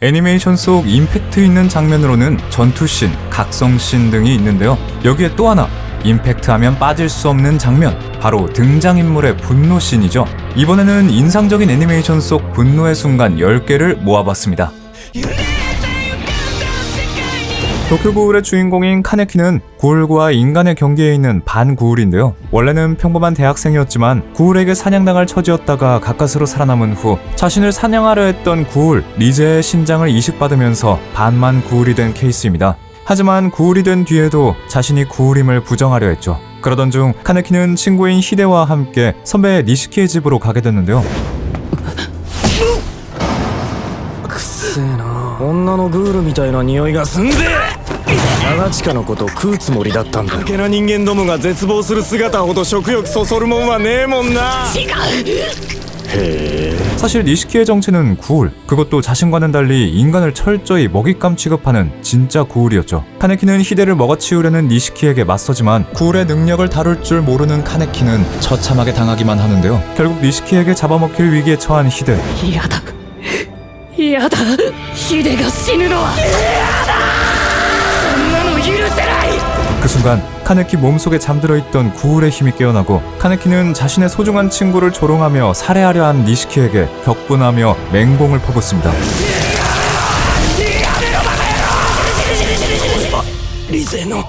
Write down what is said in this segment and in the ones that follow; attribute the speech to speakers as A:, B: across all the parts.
A: 애니메이션 속 임팩트 있는 장면으로는 전투씬, 각성씬 등이 있는데요. 여기에 또 하나 임팩트하면 빠질 수 없는 장면, 바로 등장인물의 분노씬이죠. 이번에는 인상적인 애니메이션 속 분노의 순간 10개를 모아봤습니다. 도쿄 구울의 주인공인 카네키는 구울과 인간의 경계에 있는 반구울인데요. 원래는 평범한 대학생이었지만 구울에게 사냥당할 처지였다가 가까스로 살아남은 후 자신을 사냥하려 했던 구울, 리제의 신장을 이식받으면서 반만 구울이 된 케이스입니다. 하지만 구울이 된 뒤에도 자신이 구울임을 부정하려 했죠. 그러던 중 카네키는 친구인 히데와 함께 선배 니시키의 집으로 가게 됐는데요.
B: くっせえな女のグールみたいな匂いがすんぜ 長近のこと食うつもりだったんだけな人間どもが絶望する姿ほど食欲そそるもんはねえもんな
A: 사실 니시키의 정체는 구울, 그것도 자신과는 달리 인간을 철저히 먹잇감 취급하는 진짜 구울이었죠. 카네키는 히데를 먹어치우려는 니시키에게 맞서지만 구울의 능력을 다룰 줄 모르는 카네키는 처참하게 당하기만 하는데요. 결국 니시키에게 잡아먹힐 위기에 처한 히데.
C: 嫌だ嫌だヒデが死ぬのは
A: 그 순간 카네키 몸속에 잠들어 있던 구울의 힘이 깨어나고 카네키는 자신의 소중한 친구를 조롱하며 살해하려 한 니시키에게 격분하며 맹봉을 퍼붓습니다.
B: 리세노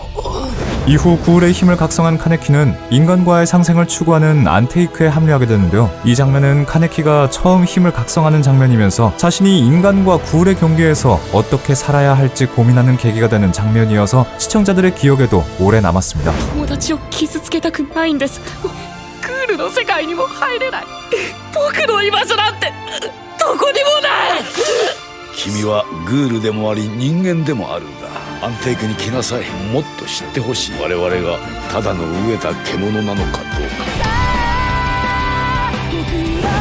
A: 이후 구울의 힘을 각성한 카네키는 인간과의 상생을 추구하는 안테이크에 합류하게 되는데요. 이 장면은 카네키가 처음 힘을 각성하는 장면이면서 자신이 인간과 구울의 경계에서 어떻게 살아야 할지 고민하는 계기가 되는 장면이어서 시청자들의 기억에도 오래 남았습니다.
C: 友達を傷つけたくないんですクールの世界にも入れない僕の居場所なんてどこにもない
D: 君はグールでもあり人間でもあるんだ 安定区に来なさい。もっと知ってほしい。我々がただの飢えた獣なのかどうか。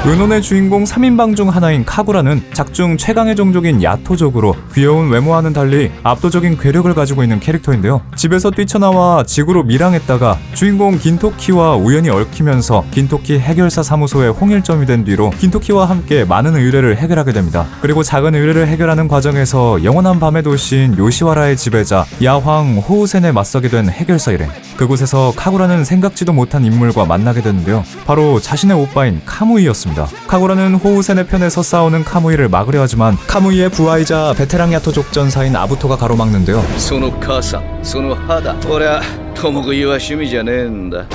A: 은혼의 주인공 3인방 중 하나인 카구라는 작중 최강의 종족인 야토족으로 귀여운 외모와는 달리 압도적인 괴력을 가지고 있는 캐릭터인데요. 집에서 뛰쳐나와 지구로 밀항했다가 주인공 긴토키와 우연히 얽히면서 긴토키 해결사 사무소의 홍일점이 된 뒤로 긴토키와 함께 많은 의뢰를 해결하게 됩니다. 그리고 작은 의뢰를 해결하는 과정에서 영원한 밤의 도시인 요시와라의 지배자 야황 호우센에 맞서게 된 해결사 일행. 그곳에서 카구라는 생각지도 못한 인물과 만나게 되는데요. 바로 자신의 오빠인 카무이였습니다. 카구라는 호우센의 편에서 싸우는 카무이를 막으려 하지만 카무이의 부하이자 베테랑 야토족 전사인 아부토가 가로막는데요.
D: その母さんその肌俺は共食いは趣味じゃねえんだ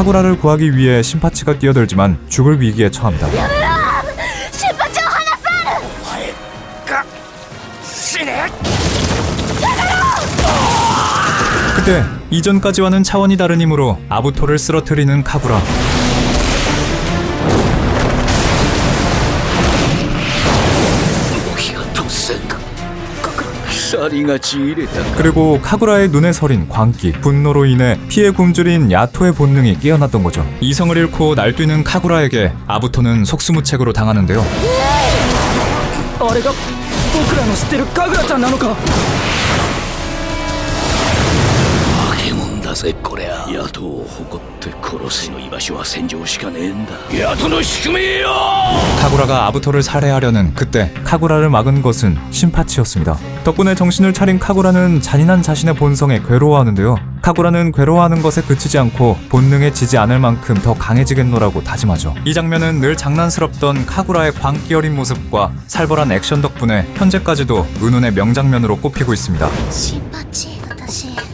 A: 카구라를 구하기 위해 신파치가 뛰어들지만 죽을 위기에 처합니다. 때 이전까지와는 차원이 다른 힘으로 아부토를 쓰러뜨리는 카구라. 그리고 카구라의 눈에 서린 광기, 분노로 인해 피해 굶주린 야토의 본능이 깨어났던 거죠. 이성을 잃고 날뛰는 카구라에게 아부토는 속수무책으로 당하는데요.
D: け物だぜこりゃ野党を誇って殺すの居場所は戦場しかねえんだ野党の宿命よ
A: 카구라가 아부토를 살해하려는 그때 카구라를 막은 것은 신파치였습니다. 덕분에 정신을 차린 카구라는 잔인한 자신의 본성에 괴로워하는데요. 카구라는 괴로워하는 것에 그치지 않고 본능에 지지 않을 만큼 더 강해지겠노라고 다짐하죠. 이 장면은 늘 장난스럽던 카구라의 광기 어린 모습과 살벌한 액션 덕분에 현재까지도 은혼의 명장면으로 꼽히고 있습니다.
E: 新パチ私負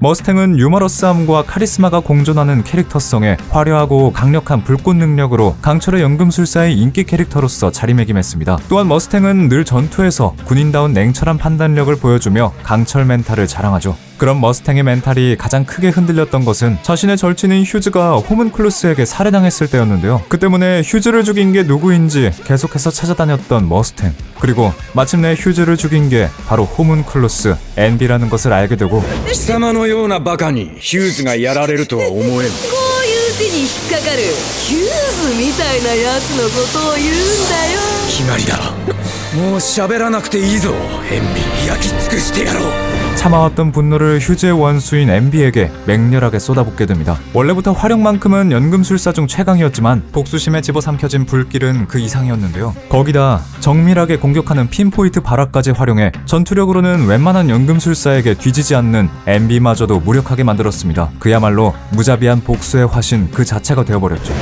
A: 머스탱은 유머러스함과 카리스마가 공존하는 캐릭터성에 화려하고 강력한 불꽃 능력으로 강철의 연금술사의 인기 캐릭터로서 자리매김했습니다. 또한 머스탱은 늘 전투에서 군인다운 냉철한 판단력을 보여주며 강철 멘탈을 자랑하죠. 그런 머스탱의 멘탈이 가장 크게 흔들렸던 것은 자신의 절친인 휴즈가 호문클루스에게 살해당했을 때였는데요. 그 때문에 휴즈를 죽인 게 누구인지 계속해서 찾아다녔던 머스탱. 그리고 마침내 휴즈를 죽인 게 바로 호문클루스 앤비라는 것을 알게 되고
B: 貴様のようなバカにヒューズがやられるとは思えん
F: こういう 手に引っかかるヒューズみたいなやつのことを言うんだよ
B: 決まりだもう喋らなくていいぞ塩ビ焼き尽くしてやろう
A: 참아왔던 분노를 휴즈의 원수인 엠비에게 맹렬하게 쏟아붓게 됩니다. 원래부터 화력만큼은 연금술사 중 최강이었지만 복수심에 집어삼켜진 불길은 그 이상이었는데요. 거기다 정밀하게 공격하는 핀포인트 발화까지 활용해 전투력으로는 웬만한 연금술사에게 뒤지지 않는 엠비마저도 무력하게 만들었습니다. 그야말로 무자비한 복수의 화신 그, 자체가 되어버렸죠.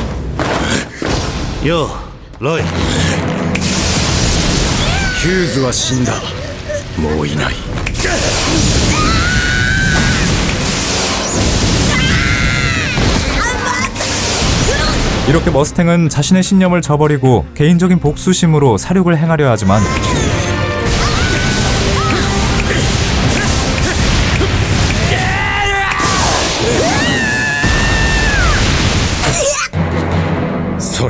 B: 여, 러이. 휴즈와 신다. 모이나이.
A: 이렇게 머스탱은 자신의 신념을 저버리고 개인적인 복수심으로 사륙을 행하려 하지만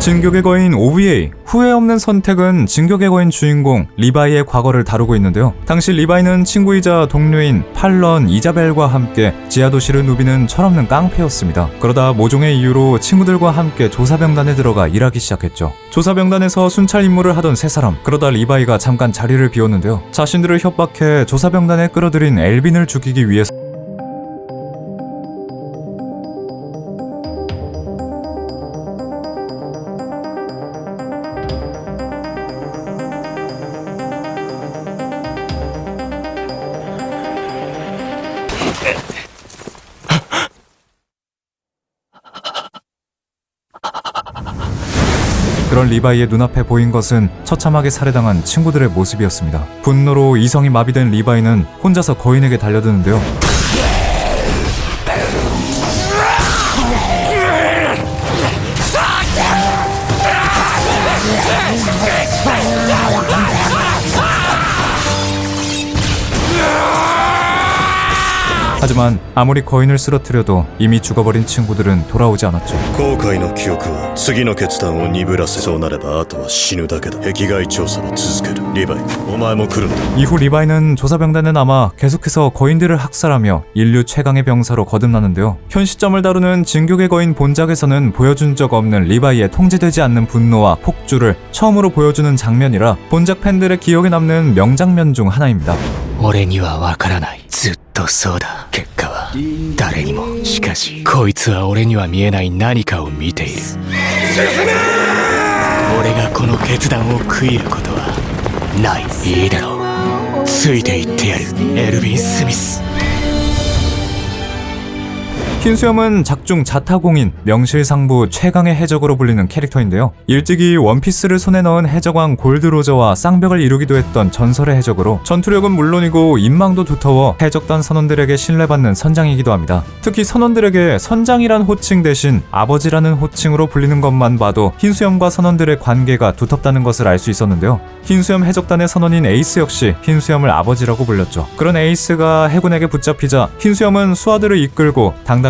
A: 진격의 거인 OVA 후회 없는 선택은 진격의 거인 주인공 리바이의 과거를 다루고 있는데요. 당시 리바이는 친구이자 동료인 팔런 이자벨과 함께 지하도시를 누비는 철없는 깡패였습니다. 그러다 모종의 이유로 친구들과 함께 조사병단에 들어가 일하기 시작했죠. 조사병단에서 순찰 임무를 하던 세 사람. 그러다 리바이가 잠깐 자리를 비웠는데요. 자신들을 협박해 조사병단에 끌어들인 엘빈을 죽이기 위해서 그런 리바이의 눈앞에 보인 것은 처참하게 살해당한 친구들의 모습이었습니다. 분노로 이성이 마비된 리바이는 혼자서 거인에게 달려드는데요. 하지만 아무리 거인을 쓰러뜨려도 이미 죽어버린 친구들은 돌아오지 않았죠.
G: 後悔の記憶は次の決断を鈍らせそうなればあとは死ぬだけだ壁外調査は続けるリヴァイお前も来るんだ
A: 이후 리바이는 조사병단에 남아 계속해서 거인들을 학살하며 인류 최강의 병사로 거듭나는데요. 현 시점을 다루는 진격의 거인 본작에서는 보여준 적 없는 리바이의 통제되지 않는 분노와 폭주를 처음으로 보여주는 장면이라 본작 팬들의 기억에 남는 명장면 중 하나입니다.
H: 俺にはわからないずっ とそうだ。結果は誰にも。しかしこいつは俺には見えない何かを見ている。俺がこの決断を食いることはない。いいだろう。ついていってやる。エルヴィン・スミス。
A: 흰수염은 작중 자타공인 명실상부 최강의 해적으로 불리는 캐릭터인데요. 일찍이 원피스를 손에 넣은 해적왕 골드로저와 쌍벽을 이루기도 했던 전설의 해적으로 전투력은 물론이고 인망도 두터워 해적단 선원들에게 신뢰받는 선장이기도 합니다. 특히 선원들에게 선장이란 호칭 대신 아버지라는 호칭으로 불리는 것만 봐도 흰수염과 선원들의 관계가 두텁다는 것을 알 수 있었는데요. 흰수염 해적단의 선원인 에이스 역시 흰수염을 아버지라고 불렸죠. 그런 에이스가 해군에게 붙잡히자 흰수염은 수하들을 이끌고 당당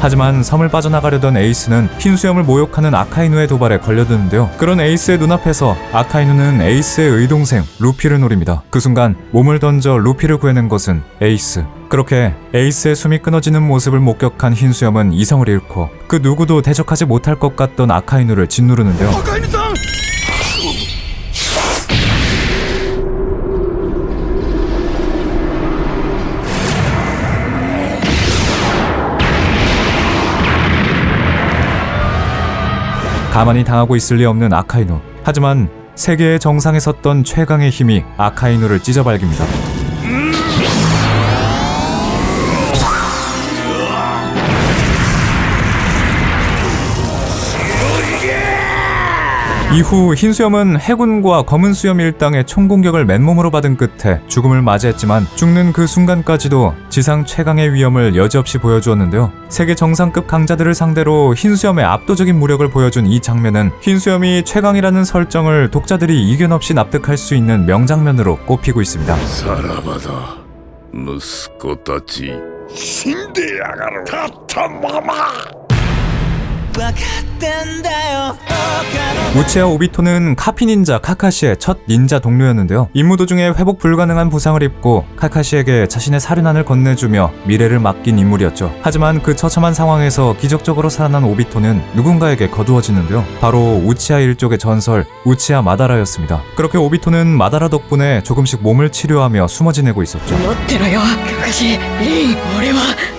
A: 하지만 섬을 빠져나가려던 에이스는 흰수염을 모욕하는 아카이누의 도발에 걸려드는데요. 그런 에이스의 눈앞에서 아카이누는 에이스의 의동생 루피를 노립니다. 그 순간 몸을 던져 루피를 구해낸 것은 에이스. 그렇게 에이스의 숨이 끊어지는 모습을 목격한 흰수염은 이성을 잃고 그 누구도 대적하지 못할 것 같던 아카이누를 짓누르는데요. 가만히 당하고 있을 리 없는 아카이누. 하지만 세계의 정상에 섰던 최강의 힘이 아카이누를 찢어발깁니다. 이후 흰수염은 해군과 검은 수염 일당의 총공격을 맨몸으로 받은 끝에 죽음을 맞이했지만 죽는 그 순간까지도 지상 최강의 위험을 여지없이 보여주었는데요. 세계 정상급 강자들을 상대로 흰수염의 압도적인 무력을 보여준 이 장면은 흰수염이 최강이라는 설정을 독자들이 이견 없이 납득할 수 있는 명장면으로 꼽히고 있습니다.
D: さらばだ息子たち死んでやがる立ったまま
A: 우치아 오비토는 카피 닌자 카카시의 첫 닌자 동료였는데요. 임무 도중에 회복 불가능한 부상을 입고 카카시에게 자신의 사륜안을 건네주며 미래를 맡긴 인물이었죠. 하지만 그 처참한 상황에서 기적적으로 살아난 오비토는 누군가에게 거두어지는데요. 바로 우치아 일족의 전설 우치아 마다라였습니다. 그렇게 오비토는 마다라 덕분에 조금씩 몸을 치료하며 숨어 지내고 있었죠.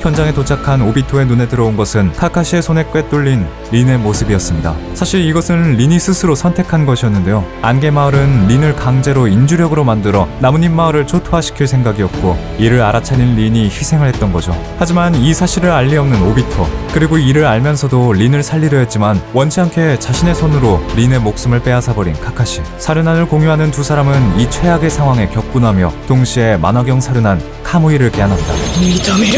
A: 현장에 도착한 오비토의 눈에 들어온 것은 카카시의 손에 꿰뚫린 린의 모습이었습니다. 사실 이것은 린이 스스로 선택한 것이었는데요. 안개 마을은 린을 강제로 인주력으로 만들어 나뭇잎 마을을 초토화시킬 생각이었고 이를 알아차린 린이 희생을 했던 거죠. 하지만 이 사실을 알리 없는 오비토 그리고 이를 알면서도 린을 살리려 했지만 원치 않게 자신의 손으로 린의 목숨을 빼앗아버린 카카시. 사르난을 공유하는 두 사람은 이 최악의 상황에 격분하며 동시에 만화경 사르난 카무이를 개안합니다.
C: 믿음이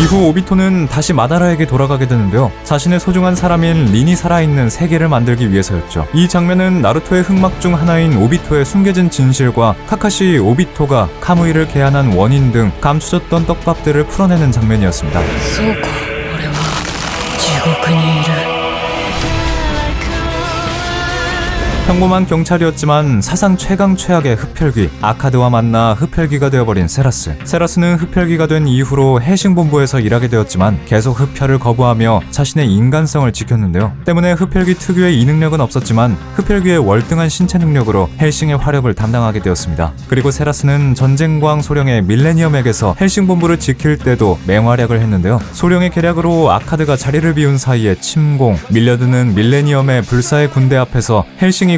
A: 이후 오비토는 다시 마다라에게 돌아가게 되는데요. 자신의 소중한 사람인 린이 살아있는 세계를 만들기 위해서였죠. 이 장면은 나루토의 흑막 중 하나인 오비토의 숨겨진 진실과 카카시 오비토가 카무이를 개안한 원인 등 감추졌던 떡밥들을 풀어내는 장면이었습니다. 평범한 경찰이었지만 사상 최강 최악의 흡혈귀 아카드와 만나 흡혈귀가 되어버린 세라스. 세라스는 흡혈귀가 된 이후로 해싱본부에서 일하게 되었지만 계속 흡혈을 거부하며 자신의 인간성을 지켰는데요. 때문에 흡혈귀 특유의 이 능력은 없었지만 흡혈귀의 월등한 신체 능력으로 헬싱의 화력을 담당하게 되었습니다. 그리고 세라스는 전쟁광 소령의 밀레니엄에게서 헬싱 본부를 지킬 때도 맹활약을 했는데요. 소령의 계략으로 아카드가 자리를 비운 사이에 침공 밀려드는 밀레니엄의 불사의 군대 앞에서 헬싱이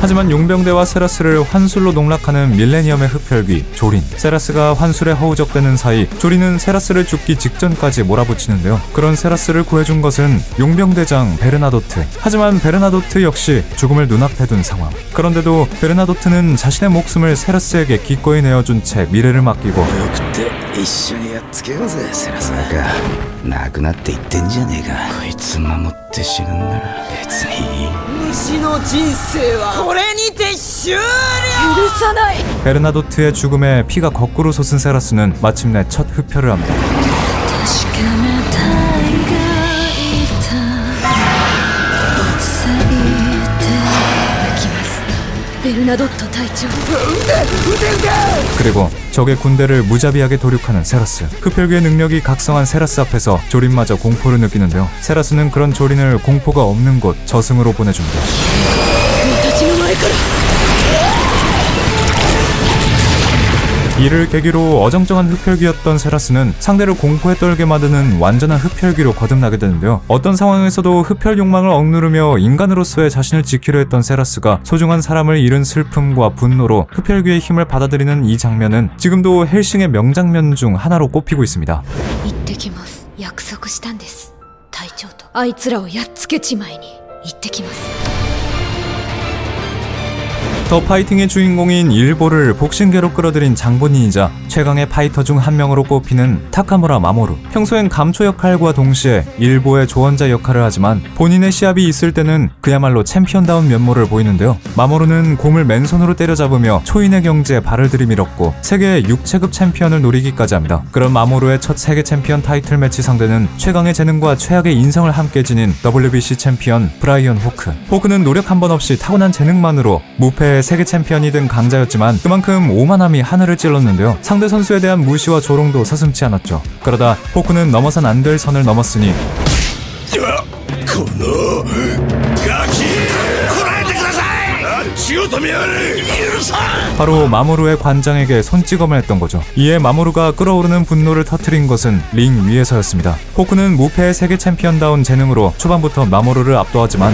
A: 하지만 용병대와 세라스를 환술로 농락하는 밀레니엄의 흡혈귀 조린 세라스가 환술에 허우적대는 사이 조린은 세라스를 죽기 직전까지 몰아붙이는데요 그런 세라스를 구해준 것은 용병대장 베르나도트 하지만 베르나도트 역시 죽음을 눈앞에 둔 상황 그런데도 베르나도트는 자신의 목숨을 세라스에게 기꺼이 내어준 채 미래를 맡기고
B: よくって一緒にやっつけようぜセラスなんか亡くなって言ってんじゃねえかこいつ守って死ぬんなら別にいい
C: 虫の人生はこれにて終了許さない
A: 베르나도트의 죽음에 피가 거꾸로 솟은 세라스는 마침내 첫 흡혈을 합니다
F: 確かめたいがいた咲いてきますベルナドット隊長
A: 그리고 적의 군대를 무자비하게 도륙하는 세라스. 흡혈귀의 능력이 각성한 세라스 앞에서 조린마저 공포를 느끼는데요. 세라스는 그런 조린을 공포가 없는 곳 저승으로 보내줍니다. 이를 계기로 어정쩡한 흡혈귀였던 세라스는 상대를 공포에 떨게 만드는 완전한 흡혈귀로 거듭나게 되는데요. 어떤 상황에서도 흡혈 욕망을 억누르며 인간으로서의 자신을 지키려 했던 세라스가 소중한 사람을 잃은 슬픔과 분노로 흡혈귀의 힘을 받아들이는 이 장면은 지금도 헬싱의 명장면 중 하나로 꼽히고 있습니다.
F: 行ってきます約束したんです隊長とあいつらをやっつけちまいに行ってきます
A: 더 파이팅의 주인공인 일보를 복싱계로 끌어들인 장본인이자 최강의 파이터 중 한 명으로 꼽히는 타카무라 마모루. 평소엔 감초 역할과 동시에 일보의 조언자 역할을 하지만 본인의 시합이 있을 때는 그야말로 챔피언다운 면모를 보이는데요. 마모루는 곰을 맨손으로 때려잡으며 초인의 경지에 발을 들이밀었고 세계 6체급 챔피언을 노리기까지 합니다. 그런 마모루의 첫 세계 챔피언 타이틀 매치 상대는 최강의 재능과 최악의 인성을 함께 지닌 WBC 챔피언 브라이언 호크. 호크는 노력 한 번 없이 타고난 재능만으로 무패 세계 챔피언이 된 강자였지만 그만큼 오만함이 하늘을 찔렀는데요. 상대 선수에 대한 무시와 조롱도 서슴지 않았죠. 그러다 포크는 넘어선 안 될 선을 넘었으니 바로 마모루의 관장에게 손찌검을 했던 거죠. 이에 마모루가 끓어오르는 분노를 터뜨린 것은 링 위에서였습니다. 포크는 무패의 세계 챔피언다운 재능으로 초반부터 마모루를 압도하지만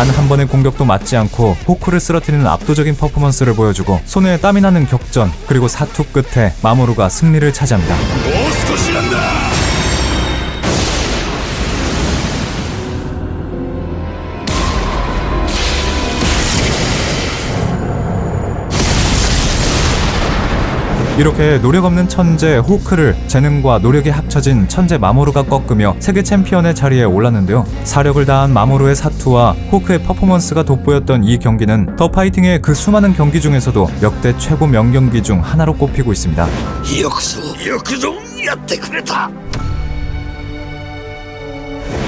A: 단 한 번의 공격도 맞지 않고 호크를 쓰러뜨리는 압도적인 퍼포먼스를 보여주고 손에 땀이 나는 격전 그리고 사투 끝에 마모루가 승리를 차지합니다. 이렇게 노력 없는 천재 호크를 재능과 노력이 합쳐진 천재 마모루가 꺾으며 세계 챔피언의 자리에 올랐는데요. 사력을 다한 마모루의 사투와 호크의 퍼포먼스가 돋보였던 이 경기는 더 파이팅의 그 수많은 경기 중에서도 역대 최고 명경기 중 하나로 꼽히고 있습니다.
G: 역수 역수 야테 그랬다.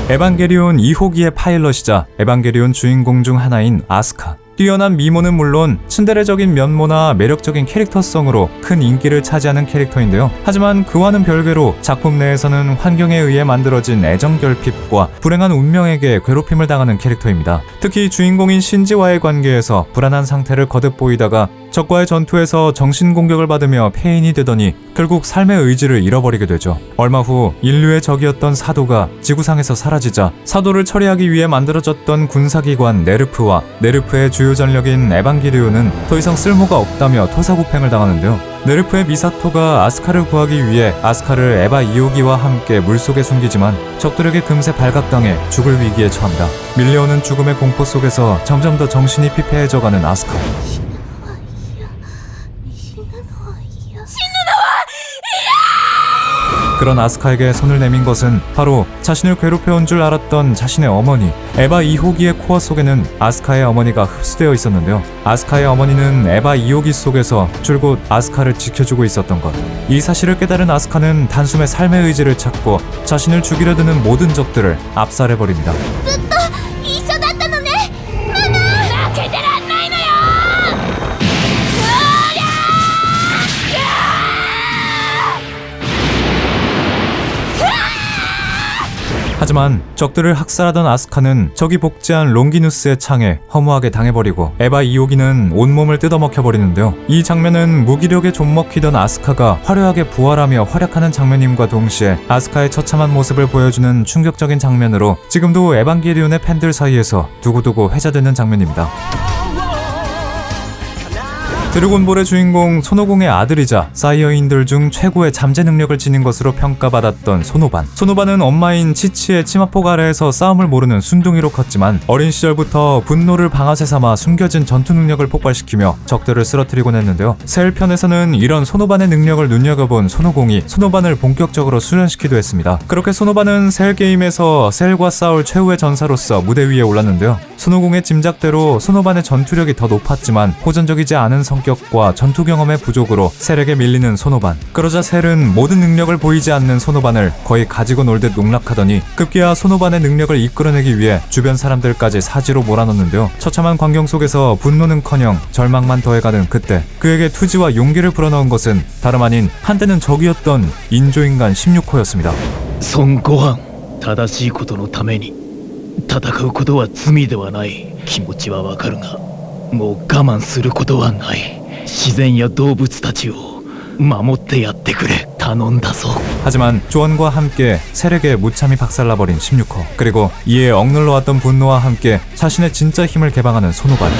A: 에반게리온 2호기의 파일럿이자 에반게리온 주인공 중 하나인 아스카. 뛰어난 미모는 물론 츤데레적인 면모나 매력적인 캐릭터성으로 큰 인기를 차지하는 캐릭터인데요. 하지만 그와는 별개로 작품 내에서는 환경에 의해 만들어진 애정 결핍과 불행한 운명에게 괴롭힘을 당하는 캐릭터입니다. 특히 주인공인 신지와의 관계에서 불안한 상태를 거듭 보이다가 적과의 전투에서 정신 공격을 받으며 폐인이 되더니 결국 삶의 의지를 잃어버리게 되죠. 얼마 후 인류의 적이었던 사도가 지구상에서 사라지자 사도를 처리하기 위해 만들어졌던 군사기관 네르프와 네르프의 주요 전력인 에반게리온은 더 이상 쓸모가 없다며 토사구팽을 당하는데요. 네르프의 미사토가 아스카를 구하기 위해 아스카를 에바 이오기와 함께 물속에 숨기지만 적들에게 금세 발각당해 죽을 위기에 처합니다. 밀려오는 죽음의 공포 속에서 점점 더 정신이 피폐해져가는 아스카. 그런 아스카에게 손을 내민 것은 바로 자신을 괴롭혀온 줄 알았던 자신의 어머니 에바 2호기의 코어 속에는 아스카의 어머니가 흡수되어 있었는데요. 아스카의 어머니는 에바 2호기 속에서 줄곧 아스카를 지켜주고 있었던 것. 이 사실을 깨달은 아스카는 단숨에 삶의 의지를 찾고 자신을 죽이려 드는 모든 적들을 압살해버립니다. 하지만 적들을 학살하던 아스카는 적이 복제한 롱기누스의 창에 허무하게 당해버리고 에바 2호기는 온몸을 뜯어먹혀버리는데요. 이 장면은 무기력에 좀먹히던 아스카가 화려하게 부활하며 활약하는 장면임과 동시에 아스카의 처참한 모습을 보여주는 충격적인 장면으로 지금도 에반게리온의 팬들 사이에서 두고두고 회자되는 장면입니다. 드래곤볼의 주인공 손오공의 아들이자 사이어인들 중 최고의 잠재 능력을 지닌 것으로 평가받았던 손오반. 손오반은 엄마인 치치의 치마폭 아래에서 싸움을 모르는 순둥이로 컸지만 어린 시절부터 분노를 방아쇠 삼아 숨겨진 전투 능력을 폭발시키며 적들을 쓰러뜨리곤 했는데요. 셀 편에서는 이런 손오반의 능력을 눈여겨본 손오공이 손오반을 본격적으로 수련시키기도 했습니다. 그렇게 손오반은 셀 게임에서 셀과 싸울 최후의 전사로서 무대 위에 올랐는데요. 손오공의 짐작대로 손오반의 전투력이 더 높았지만 호전적이지 않은 성 격과 전투 경험의 부족으로 셀에게 밀리는 손오반. 그러자 셀은 모든 능력을 보이지 않는 손오반을 거의 가지고 놀듯 농락하더니 급기야 손오반의 능력을 이끌어내기 위해 주변 사람들까지 사지로 몰아넣는데요. 처참한 광경 속에서 분노는커녕 절망만 더해가는 그때 그에게 투지와 용기를 불어넣은 것은 다름 아닌 한때는 적이었던 인조인간 16호였습니다.
H: 孫悟飯正しいことのために戦うことは罪ではない気持ちはわかるが もう我慢することはない自然や動物たちを守ってやってくれ頼んだぞ
A: 하지만 조언과 함께 셀에게 무참히 박살나버린 16호 그리고 이에 억눌러왔던 분노와 함께 자신의 진짜 힘을 개방하는 손오반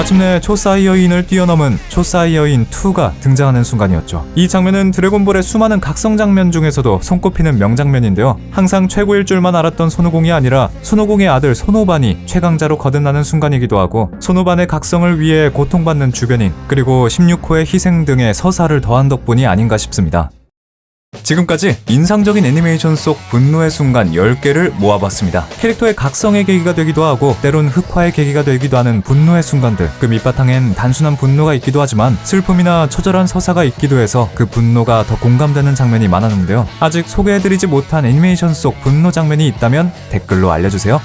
A: 마침내 초사이어인을 뛰어넘은 초사이어인 2가 등장하는 순간이었죠. 이 장면은 드래곤볼의 수많은 각성 장면 중에서도 손꼽히는 명장면인데요. 항상 최고일 줄만 알았던 손오공이 아니라 손오공의 아들 손오반이 최강자로 거듭나는 순간이기도 하고 손오반의 각성을 위해 고통받는 주변인 그리고 16호의 희생 등의 서사를 더한 덕분이 아닌가 싶습니다. 지금까지 인상적인 애니메이션 속 분노의 순간 10개를 모아봤습니다. 캐릭터의 각성의 계기가 되기도 하고 때론 흑화의 계기가 되기도 하는 분노의 순간들. 그 밑바탕엔 단순한 분노가 있기도 하지만 슬픔이나 처절한 서사가 있기도 해서 그 분노가 더 공감되는 장면이 많았는데요. 아직 소개해드리지 못한 애니메이션 속 분노 장면이 있다면 댓글로 알려주세요.